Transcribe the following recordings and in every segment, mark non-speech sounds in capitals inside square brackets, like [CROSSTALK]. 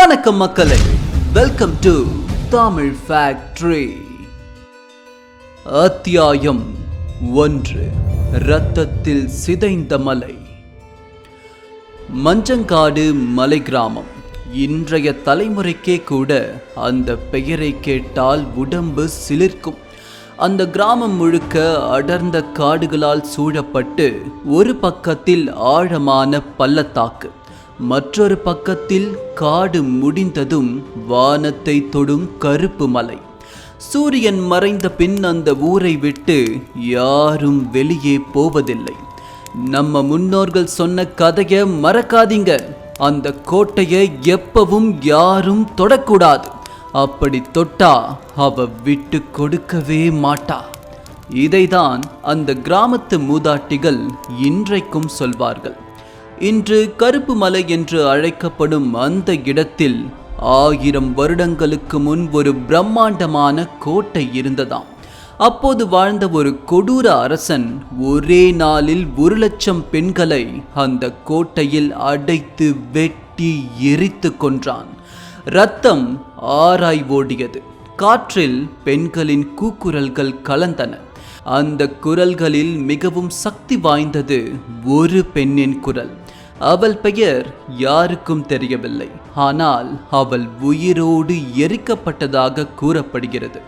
வணக்கம் மக்களே. Welcome to Tamil factory அத்தியாயம் ஒன்று. இரத்தத்தில் சிதைந்த மலை. மஞ்சங்காடு மலை கிராமம் இன்றைய தலைமுறைக்கே கூட அந்த பெயரை கேட்டால் உடம்பு சிலிர்க்கும். அந்த கிராமம் முழுக்க அடர்ந்த காடுகளால் சூழப்பட்டு ஒரு பக்கத்தில் ஆழமான பள்ளத்தாக்கு. மற்றொரு பக்கத்தில் காடு முடிந்ததும் வானத்தை தொடும் கருப்பு மலை. சூரியன் மறைந்த பின் அந்த ஊரை விட்டு யாரும் வெளியே போவதில்லை. நம்ம முன்னோர்கள் சொன்ன கதையை மறக்காதீங்க. அந்த கோட்டையை எப்பவும் யாரும் தொடக்கூடாது. அப்படி தொட்டா அவ விட்டு கொடுக்கவே மாட்டா. இதைதான் அந்த கிராமத்து மூதாட்டிகள் இன்றைக்கும் சொல்வார்கள். இன்று கருப்பு மலை என்று அழைக்கப்படும் அந்த இடத்தில் ஆயிரம் வருடங்களுக்கு முன் ஒரு பிரம்மாண்டமான கோட்டை இருந்ததாம். அப்போது வாழ்ந்த ஒரு கொடூர அரசன் ஒரே நாளில் ஒரு லட்சம் பெண்களை அந்த கோட்டையில் அடைத்து வெட்டி எரித்து கொன்றான். ரத்தம் ஆராய் ஓடியது. காற்றில் பெண்களின் கூக்குரல்கள் கலந்தன. அந்த குரல்களில் மிகவும் சக்தி வாய்ந்தது ஒரு பெண்ணின் குரல். அவள் பெயர் யாருக்கும் தெரியவில்லை. ஆனால் அவள் உயிரோடு எரிக்கப்பட்டதாக கூறப்படுகிறது.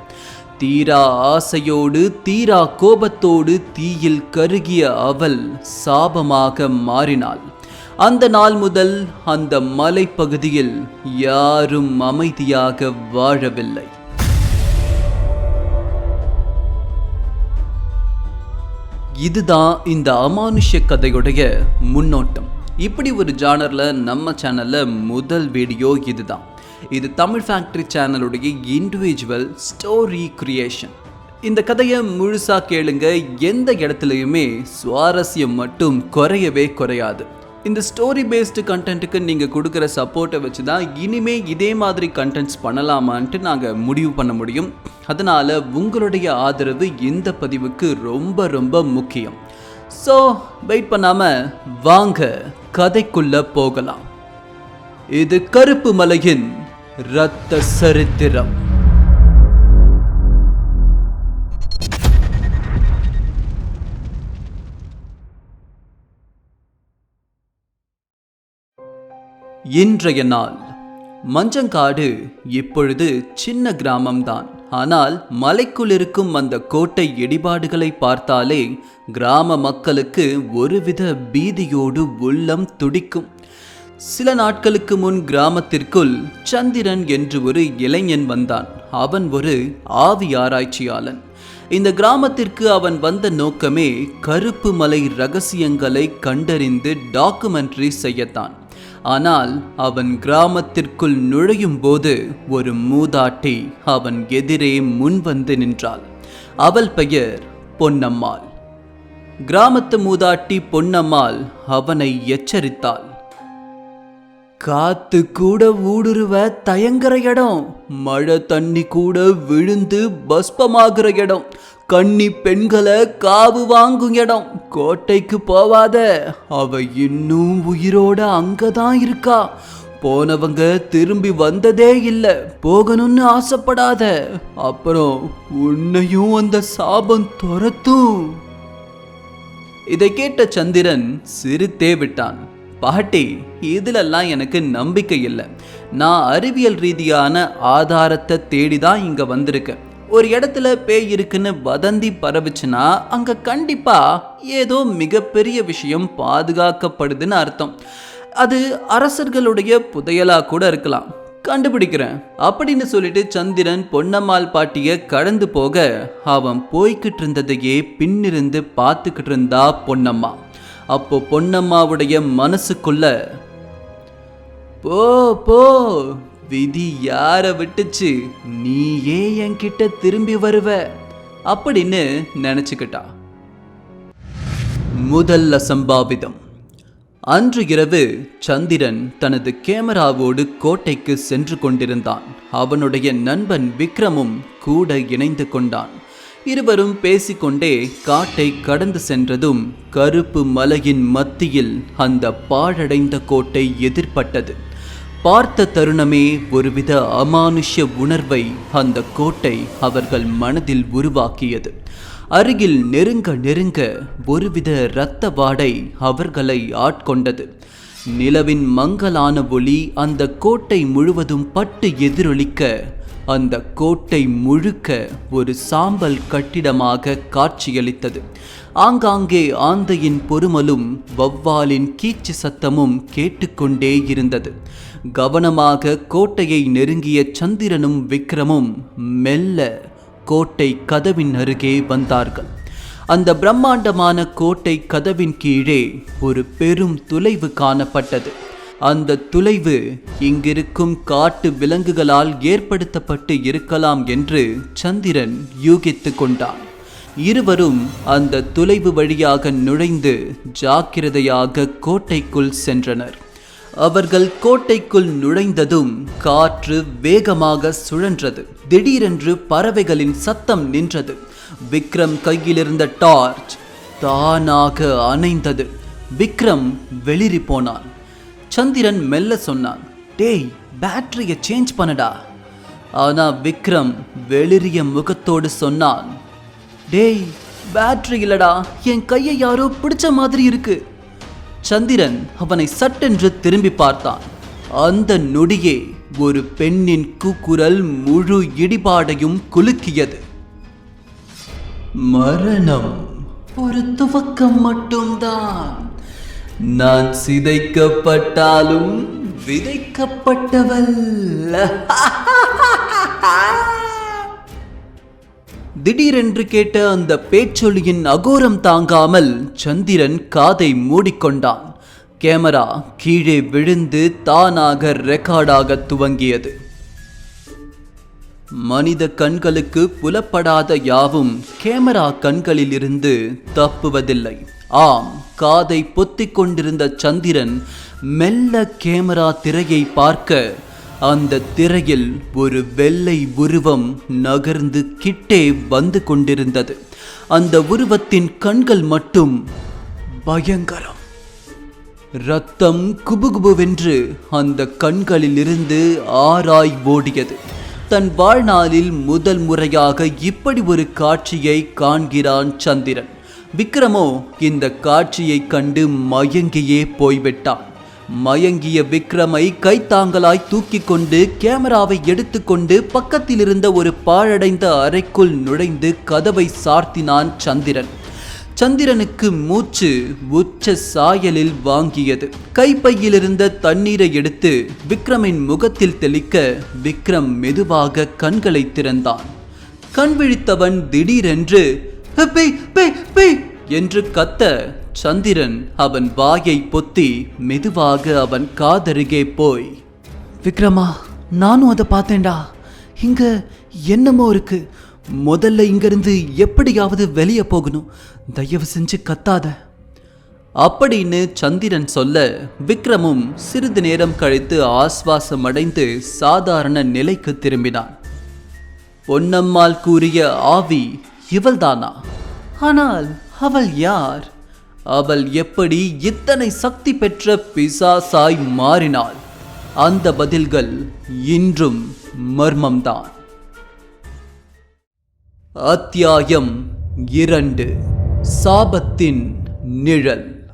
தீரா ஆசையோடு தீரா கோபத்தோடு தீயில் கருகிய அவள் சாபமாக மாறினாள். அந்த நாள் முதல் அந்த மலைப்பகுதியில் யாரும் அமைதியாக வாழவில்லை. இதுதான் இந்த அமானுஷ்ய கதையுடைய முன்னோட்டம். இப்படி ஒரு ஜானரில் நம்ம சேனலில் முதல் வீடியோ இதுதான். இது தமிழ் ஃபேக்ட்ரி சேனலுடைய இண்டிவிஜுவல் ஸ்டோரி கிரியேஷன் இந்த கதையை முழுசாக கேளுங்க. எந்த இடத்துலையுமே சுவாரஸ்யம் மட்டும் குறையவே குறையாது. இந்த ஸ்டோரி பேஸ்டு கண்டென்ட்டுக்கு நீங்கள் கொடுக்குற சப்போர்ட்டை வச்சு தான் இனிமே இதே மாதிரி கண்டென்ட்ஸ் பண்ணலாமான்ட்டு நாங்கள் முடிவு பண்ண முடியும். அதனால் உங்களுடைய ஆதரவு இந்த பதிவுக்கு ரொம்ப ரொம்ப முக்கியம். ஸோ வெயிட் பண்ணாமல் வாங்க கதைக்குள்ள போகலாம். இது கருப்பு மலையின் இரத்த சரித்திரம். இன்றைய நாள் மஞ்சங்காடு இப்பொழுது சின்ன கிராமம்தான். ஆனால் மலைக்குள் இருக்கும் அந்த கோட்டை இடிபாடுகளை பார்த்தாலே கிராம மக்களுக்கு ஒருவித பீதியோடு உள்ளம் துடிக்கும். சில நாட்களுக்கு முன் கிராமத்திற்குள் சந்திரன் என்று ஒரு இளைஞன் வந்தான். அவன் ஒரு ஆவி ஆராய்ச்சியாளன். இந்த கிராமத்திற்கு அவன் வந்த நோக்கமே கருப்பு மலை ரகசியங்களை கண்டறிந்து டாக்குமெண்ட்ரி செய்யத்தான். ஆனால் அவன் கிராமத்திற்குள் நுழையும் போது ஒரு மூதாட்டி அவன் எதிரே முன் வந்து நின்றாள். அவள் பெயர் பொன்னம்மாள். கிராமத்து மூதாட்டி பொன்னம்மாள் அவனை எச்சரித்தாள். காத்து கூட ஊடுருவ தயங்குற இடம் மழை தண்ணி கூட விழுந்து பஸ்பமாகிற இடம் கன்னி பெண்களை காவு வாங்கும் இடம் கோட்டைக்கு போவாத. அவ இன்னும் உயிரோட அங்கதான் இருக்கா. போனவங்க திரும்பி வந்ததே இல்லை. போகணும்னு ஆசைப்படாத. அப்புறம் உன்னையும் அந்த சாபம் துரத்தும். இதை கேட்ட சந்திரன் சிரித்தே விட்டான். பாட்டி இதிலெல்லாம் எனக்கு நம்பிக்கை இல்லை. நான் அறிவியல் ரீதியான ஆதாரத்தை தேடி தான் இங்கே வந்திருக்கேன். ஒரு இடத்துல பேய் இருக்குன்னு வதந்தி பரவுச்சுன்னா அங்கே கண்டிப்பாக ஏதோ மிகப்பெரிய விஷயம் பாதுகாக்கப்படுதுன்னு அர்த்தம். அது அரசர்களுடைய புதையலா கூட இருக்கலாம். கண்டுபிடிக்கிறேன். அப்படின்னு சொல்லிட்டு சந்திரன் பொன்னம்மாள் பாட்டிய கடந்து போக அவன் போய்கிட்டு இருந்ததையே பின்னிருந்து பார்த்துக்கிட்டு இருந்தா பொன்னம்மா. அப்போ பொன்னம்மாவுடைய மனசுக்குள்ள போ போ விதி யார விட்டுச்சு நீயே என்கிட்ட திரும்பி வருவ அப்படின்னு நினைச்சுக்கிட்டா. முதல் அசம்பாவிதம் அன்று இரவு சந்திரன் தனது கேமராவோடு கோட்டைக்கு சென்று கொண்டிருந்தான். அவனுடைய நண்பன் விக்ரமும் கூட இணைந்து கொண்டான். இருவரும் பேசிக்கொண்டே காட்டை கடந்து சென்றதும் கருப்பு மலையின் மத்தியில் அந்த பாழடைந்த கோட்டை எதிர்ப்பட்டது பார்த்த தருணமே ஒருவித அமானுஷ்ய உணர்வை அந்த கோட்டை அவர்கள் மனதில் உருவாக்கியது. அருகில் நெருங்க நெருங்க ஒருவித இரத்த வாடை அவர்களை ஆட்கொண்டது. நிலவின் மங்கலான ஒளி அந்த கோட்டை முழுவதும் பட்டு எதிரொலிக்க அந்த கோட்டை முழுக்க ஒரு சாம்பல் கட்டிடமாக காட்சியளித்தது. ஆங்காங்கே ஆந்தையின் பொறுமலும் வௌவாலின் கீச்சு சத்தமும் கேட்டுக்கொண்டே இருந்தது. கவனமாக கோட்டையை நெருங்கிய சந்திரனும் விக்ரமும் மெல்ல கோட்டை கதவின் அருகே வந்தார்கள். அந்த பிரம்மாண்டமான கோட்டை கதவின் கீழே ஒரு பெரும் துளைவு காணப்பட்டது. அந்த துளைவு இங்கிருக்கும் காட்டு விலங்குகளால் ஏற்படுத்தப்பட்டு இருக்கலாம் என்று சந்திரன் யூகித்து கொண்டான். இருவரும் அந்த துளைவு வழியாக நுழைந்து ஜாக்கிரதையாக கோட்டைக்குள் சென்றனர். அவர்கள் கோட்டைக்குள் நுழைந்ததும் காற்று வேகமாக சுழன்றது. திடீரென்று பறவைகளின் சத்தம் நின்றது. விக்ரம் கையிலிருந்த டார்ச் தானாக அணைந்தது. விக்ரம் வெளிரி போனான். சந்திரன் மெல்ல சொன்னான் டேய் பேட்டரியை சேஞ்ச் பண்ணடா. ஆனா விக்ரம் வெளிரிய முகத்தோடு சொன்னான் டேய் பேட்டரி இல்லடா என் கையை யாரோ பிடிச்ச மாதிரி இருக்கு. சந்திரன் அவனை சட்டென்று திரும்பி பார்த்தான். அந்த நொடியே ஒரு பெண்ணின் கூக்குரல் முழு இடிபாடையும் குலுக்கியது. மரணம். ஒரு துவக்கம் மட்டும்தான். நான் சிதைக்கப்பட்டாலும் விதைக்கப்பட்டவள் [LAUGHS] திடீரென்று கேட்ட அந்த பேச்சொலியின் அகோரம் தாங்காமல் சந்திரன் காதை மூடிக்கொண்டான். கேமரா கீழே விழுந்து தானாக ரெக்கார்டாக துவங்கியது. மனித கண்களுக்கு புலப்படாத யாவும் கேமரா கண்களிலிருந்து தப்புவதில்லை. ஆம் காதை பொத்திக் கொண்டிருந்த சந்திரன் மெல்ல கேமரா திரையை பார்க்க அந்த திரையில் ஒரு வெள்ளை உருவம் நகர்ந்து கிட்டே வந்து கொண்டிருந்தது. அந்த உருவத்தின் கண்கள் மட்டும் பயங்கரம். ரத்தம் குபுகுபுவென்று அந்த கண்களிலிருந்து ஆராய் ஓடியது. தன் வாழ்நாளில் முதல் முறையாக இப்படி ஒரு காட்சியை காண்கிறான் சந்திரன். விக்ரமோ இந்த காட்சியை கண்டு மயங்கியே போய்விட்டான். மயங்கிய விக்ரமை கைத்தாங்கலாய் தூக்கி கொண்டு கேமராவை எடுத்துக்கொண்டு பக்கத்தில் இருந்த ஒரு பாழடைந்த அறைக்குள் நுழைந்து கதவை சார்த்தினான் சந்திரன். சந்திரனுக்கு மூச்சு உச்ச சாயலில் வாங்கியது. கைப்பையிலிருந்த தண்ணீரை எடுத்து விக்ரமின் முகத்தில் தெளிக்க விக்ரம் மெதுவாக கண்களை திறந்தான். கண் விழித்தவன் திடீரென்று "பேய், பேய், பேய்" என்று கத்த சந்திரன் அவன் வாயை பொத்தி மெதுவாக அவன் காதருகே போய் விக்ரமா நானும் அதை பார்த்தேன்டா. இங்க என்னமோ இருக்கு. முதல்ல இங்கிருந்து எப்படியாவது வெளியே போகணும். தயவு செஞ்சு கத்தாத. அப்படின்னு சந்திரன் சொல்ல விக்ரமும் சிறிது நேரம் கழித்து ஆஸ்வாசம் அடைந்து சாதாரண நிலைக்கு திரும்பினான். பொன்னம்மாள் கூறிய ஆவி இவள்தானா? ஆனால் அவள் யார்? அவள் எப்படி இத்தனை சக்தி பெற்ற பிசாசாய் மாறினாள்? அந்த பதில்கள் இன்றும் மர்மம்தான். அத்தியாயம் இரண்டு. சாபத்தின் நிழல்.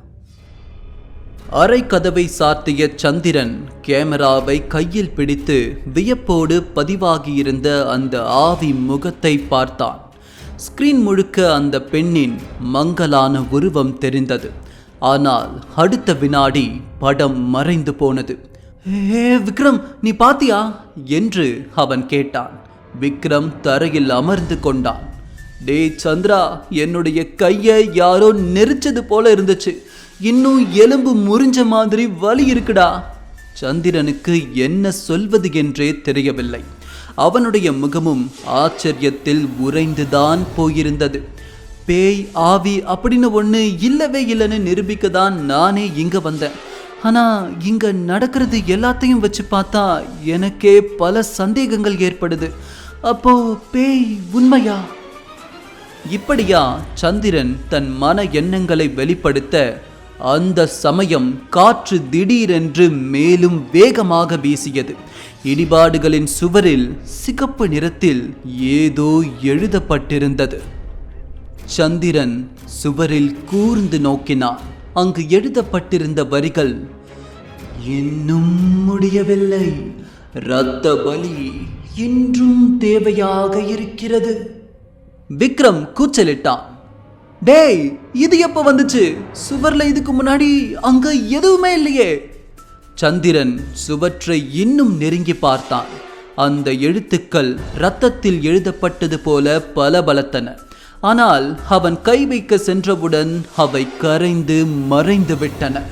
அரை கதவை சாத்திய சந்திரன் கேமராவை கையில் பிடித்து வியப்போடு பதிவாகியிருந்த அந்த ஆவி முகத்தை பார்த்தான். ஸ்கிரீன் முழுக்க அந்த பெண்ணின் மங்கலான உருவம் தெரிந்தது. ஆனால் அடுத்த வினாடி படம் மறைந்து போனது. ஏ விக்ரம் நீ பாத்தியா? என்று அவன் கேட்டான். விக்ரம் தரையில் அமர்ந்து கொண்டான். டேய் சந்திரா என்னுடைய கையை யாரோ நெரிச்சது போல இருந்துச்சு. இன்னும் எலும்பு முறிஞ்ச மாதிரி வலி இருக்குடா. சந்திரனுக்கு என்ன சொல்வது என்றே தெரியவில்லை. அவனுடைய முகமும் ஆச்சரியத்தில் உறைந்துதான் போயிருந்தது. பேய் ஆவி அப்படின்னு ஒன்று இல்லவே இல்லைன்னு நிரூபிக்க தான் நானே இங்கே வந்தேன். ஆனால் இங்கே நடக்கிறது எல்லாத்தையும் வச்சு பார்த்தா எனக்கே பல சந்தேகங்கள் ஏற்படுது. அப்போ பேய் உண்மையா? இப்படியா சந்திரன் தன் மன எண்ணங்களை வெளிப்படுத்த அந்த சமயம் காற்று திடீரென்று மேலும் வேகமாக வீசியது. இடிபாடுகளின் சுவரில் சிகப்பு நிறத்தில் ஏதோ எழுதப்பட்டிருந்தது. சந்திரன் சுவரில் கூர்ந்து நோக்கினான். அங்கு எழுதப்பட்டிருந்த வரிகள் இன்னும் முடியவில்லை. இரத்த பலி இன்றும் தேவையாக இருக்கிறது. விக்ரம் கூச்சலிட்டான். டேய் இது எப்ப வந்துச்சு? சுவர்ல இதுக்கு முன்னாடி அங்க எதுவுமே இல்லையே. சந்திரன் சுவற்றை இன்னும் நெருங்கி பார்த்தான். அந்த எழுத்துக்கள் இரத்தத்தில் எழுதப்பட்டது போல பலபலத்தன ஆனால் அவன் கை வைக்க சென்றவுடன் அவை கரைந்து மறைந்து விட்டன.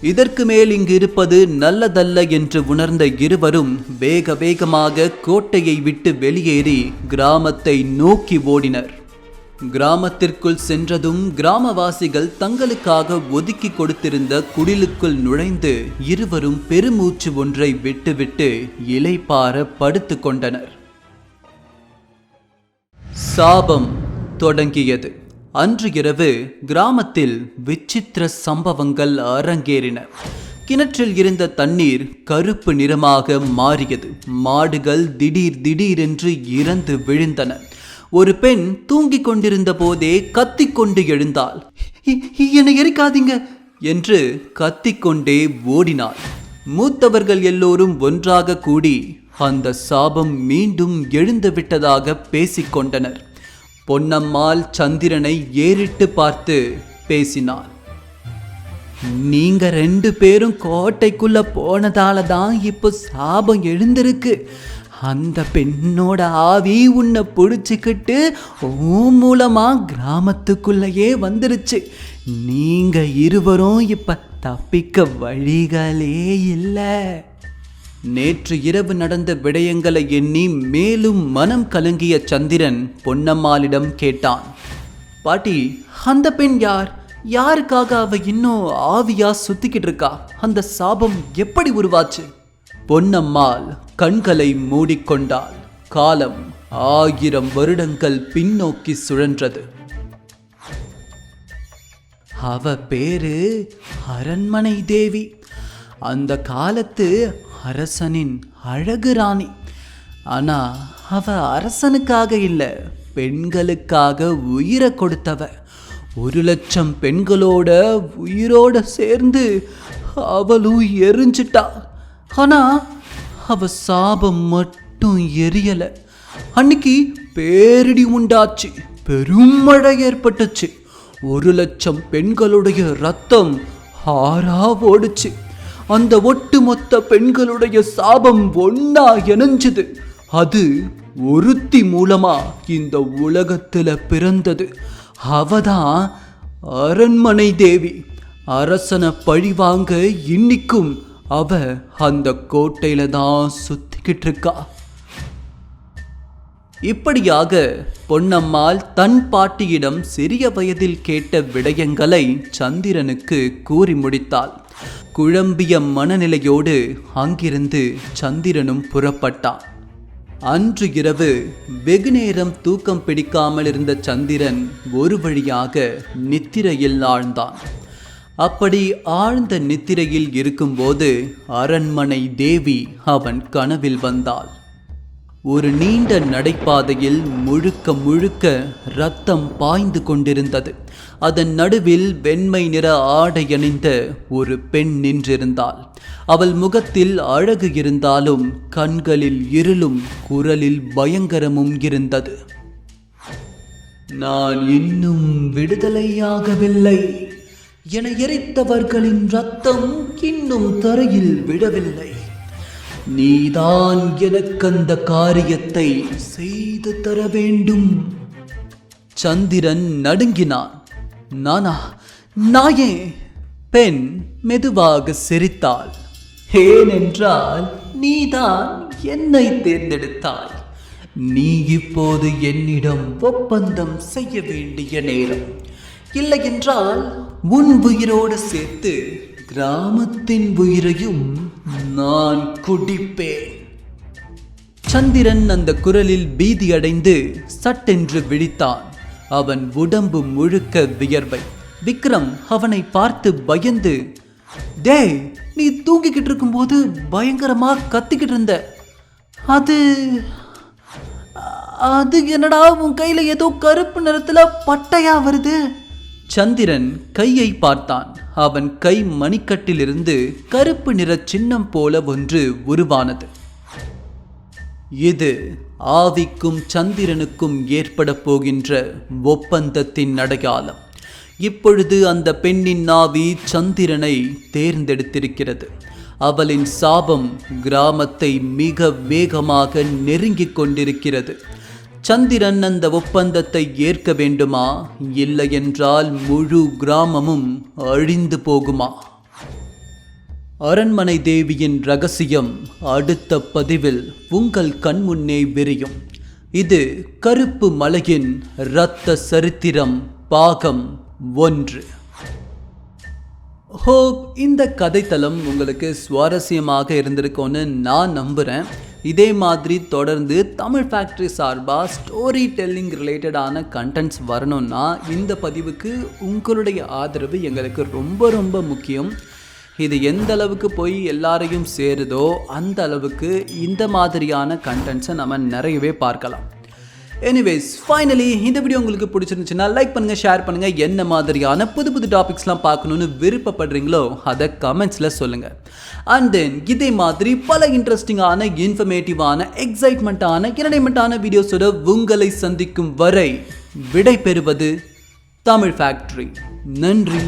இதற்கு மேல் இங்கு இருப்பது நல்லதல்ல என்று உணர்ந்த இருவரும் வேக வேகமாக கோட்டையை விட்டு வெளியேறி கிராமத்தை நோக்கி ஓடினர். கிராமத்திற்குள் சென்றதும் கிராமவாசிகள் தங்களுக்காக ஒதுக்கி கொடுத்திருந்த குடிலுக்குள் நுழைந்து இருவரும் பெருமூச்சு ஒன்றை விட்டுவிட்டு இலைப்பார படுத்து கொண்டனர். சாபம் தொடங்கியது. அன்று இரவு கிராமத்தில் விசித்திர சம்பவங்கள் அரங்கேறின. கிணற்றில் இருந்த தண்ணீர் கருப்பு நிறமாக மாறியது. மாடுகள் திடீர் திடீரென்று இறந்து விழுந்தன. ஒரு பெண் தூங்கிக் கொண்டிருந்த போதே கத்திக்கொண்டு எழுந்தாள். "இ- இ- என்னை எரிக்காதீங்க! என்று கத்திக்கொண்டே ஓடினாள். மூத்தவர்கள் எல்லோரும் ஒன்றாக கூடி அந்த சாபம் மீண்டும் எழுந்து விட்டதாக பேசிக்கொண்டனர். பொன்னம்மாள் சந்திரனை ஏறிட்டு பார்த்து பேசினாள். நீங்க ரெண்டு பேரும் கோட்டைக்குள்ள போனதால தான் இப்போ சாபம் எழுந்திருக்கு. அந்த பெண்ணோட ஆவி உன்னை பிடிச்சிக்கிட்டு ஓ மூலமா கிராமத்துக்குள்ளேயே வந்துருச்சு. நீங்க இருவரும் இப்ப தப்பிக்க வழிகளே இல்லை. நேற்று இரவு நடந்த விடயங்களை எண்ணி மேலும் மனம் கலங்கிய சந்திரன் பொன்னம்மாளிடம் கேட்டான். பாட்டி அந்த பெண் யார்? யாருக்காக அவ இன்னும் ஆவியா சுத்திக்கிட்டு இருக்கா? அந்த சாபம் எப்படி உருவாச்சு? பொன்னம்மாள் கண்களை மூடிக்கொண்டாள். காலம் ஆயிரம் வருடங்கள் பின்னோக்கி சுழன்றது. அவ பேரு அரண்மனை தேவி. அந்த காலத்து அரசனின் அழகு ராணி. ஆனால் அவ அரசனுக்காக இல்லை பெண்களுக்காக உயிரை கொடுத்தவ. ஒரு லட்சம் பெண்களோட உயிரோட சேர்ந்து அவளும் எரிஞ்சிட்டா. ஆனால் அவ சாபம் மட்டும் எரியலை. அன்னைக்கு பேரிடி உண்டாச்சு பெருமழை ஏற்பட்டுச்சு. ஒரு லட்சம் பெண்களுடைய ரத்தம் ஆறா ஓடுச்சு. அந்த ஒட்டுமொத்த பெண்களுடைய சாபம் ஒன்னா இணைஞ்சது. அது ஒருத்தி மூலமா இந்த உலகத்துல பிறந்தது. அவதான் அரண்மனை தேவி. அரசனை பழிவாங்க இன்னிக்கும் அவ அந்த கோட்டையில தான் சுத்திக்கிட்டு இருக்கா. இப்படியாக பொன்னம்மாள் தன் பாட்டியிடம் சிறிய வயதில் கேட்ட விடயங்களை சந்திரனுக்கு கூறி முடித்தாள். குழம்பிய மனநிலையோடு அங்கிருந்து சந்திரனும் புறப்பட்டான். அன்று இரவு வெகுநேரம் தூக்கம் பிடிக்காமல் இருந்த சந்திரன் ஒரு வழியாக நித்திரையில் ஆழ்ந்தான். அப்படி ஆழ்ந்த நித்திரையில் இருக்கும்போது அரண்மனை தேவி அவன் கனவில் வந்தாள். ஒரு நீண்ட நடைபாதையில் முழுக்க முழுக்க ரத்தம் பாய்ந்து கொண்டிருந்தது. அதன் நடுவில் வெண்மை நிற ஆடை அணிந்த ஒரு பெண் நின்றிருந்தாள். அவள் முகத்தில் அழகு இருந்தாலும் கண்களில் இருளும் குரலில் பயங்கரமும் இருந்தது. நான் இன்னும் விடுதலையாகவில்லை. என எரித்தவர்களின் ரத்தம் இன்னும் தரையில் விடவில்லை. நீதான் எனக்கு அந்த காரியத்தை செய்து தர வேண்டும். சந்திரன் நடுங்கினான். நானா? நாயே? பெண் மெதுவாக சிரித்தாள். ஏனென்றால் நீதான் என்னை தேர்ந்தெடுத்தாய். நீ இப்போது என்னிடம் ஒப்பந்தம் செய்ய வேண்டிய நேரம். இல்லையென்றால் உன் உயிரோடு சேர்த்து கிராமத்தின் உயிரையும் நான் குடிப்பேன். சந்திரன் அந்த குரலில் பீதியடைந்து சட்டென்று விழித்தான். அவன் உடம்பு முழுக்க வியர்வை. விக்ரம் அவனை பார்த்து பயந்து டேய் நீ தூங்கிக்கிட்டு இருக்கும்போது பயங்கரமா கத்திக்கிட்டு இருந்த. அது அது என்னடா உன் கையில ஏதோ கருப்பு நிறத்துல பட்டையா வருது? சந்திரன் கையை பார்த்தான். அவன் கை மணிக்கட்டிலிருந்து கருப்பு நிற சின்னம் போல ஒன்று உருவானது. இது ஆவிக்கும் சந்திரனுக்கும் ஏற்பட போகின்ற ஒப்பந்தத்தின் அடையாளம். இப்பொழுது அந்த பெண்ணின் ஆவி சந்திரனை தேர்ந்தெடுத்திருக்கிறது. அவளின் சாபம் கிராமத்தை மிக வேகமாக நெருங்கிக் கொண்டிருக்கிறது. சந்திரன் அந்த ஒப்பந்தத்தை ஏற்க வேண்டுமா? இல்லை என்றால் முழு கிராமமும் அழிந்து போகுமா? அரண்மனை தேவியின் ரகசியம் அடுத்த பதிவில் உங்கள் கண்முன்னே விரியும். இது கருப்பு மலையின் இரத்த சரித்திரம் பாகம் ஒன்று. ஹோப் இந்த கதைத்தளம் உங்களுக்கு சுவாரஸ்யமாக இருந்திருக்கும்னு நான் நம்புகிறேன் இதே மாதிரி தொடர்ந்து தமிழ் ஃபேக்ட்ரி சார்பாக ஸ்டோரி டெல்லிங் ரிலேட்டடான கண்டென்ட்ஸ் வரணும்னா இந்த பதிவுக்கு உங்களுடைய ஆதரவு எங்களுக்கு ரொம்ப ரொம்ப முக்கியம். இது எந்த அளவுக்கு போய் எல்லாரையும் சேருதோ அந்த அளவுக்கு இந்த மாதிரியான கண்டென்ட்ஸை நம்ம நிறையவே பார்க்கலாம். எனிவேஸ் ஃபைனலி இந்த வீடியோ உங்களுக்கு பிடிச்சிருந்துச்சுன்னா லைக் பண்ணுங்க ஷேர் பண்ணுங்க. என்ன மாதிரியான புது புது டாபிக்ஸ்லாம் பார்க்கணும்னு விருப்பப்படுறீங்களோ அதை கமெண்ட்ஸில் சொல்லுங்க. அண்ட் தென் இதே மாதிரி பல இன்ட்ரெஸ்டிங்கான இன்ஃபர்மேட்டிவான எக்ஸைட்மெண்ட்டான என்டர்டைன்மெண்ட்டான வீடியோஸோட உங்களை சந்திக்கும் வரை விடை பெறுவது தமிழ் ஃபேக்ட்ரி நன்றி.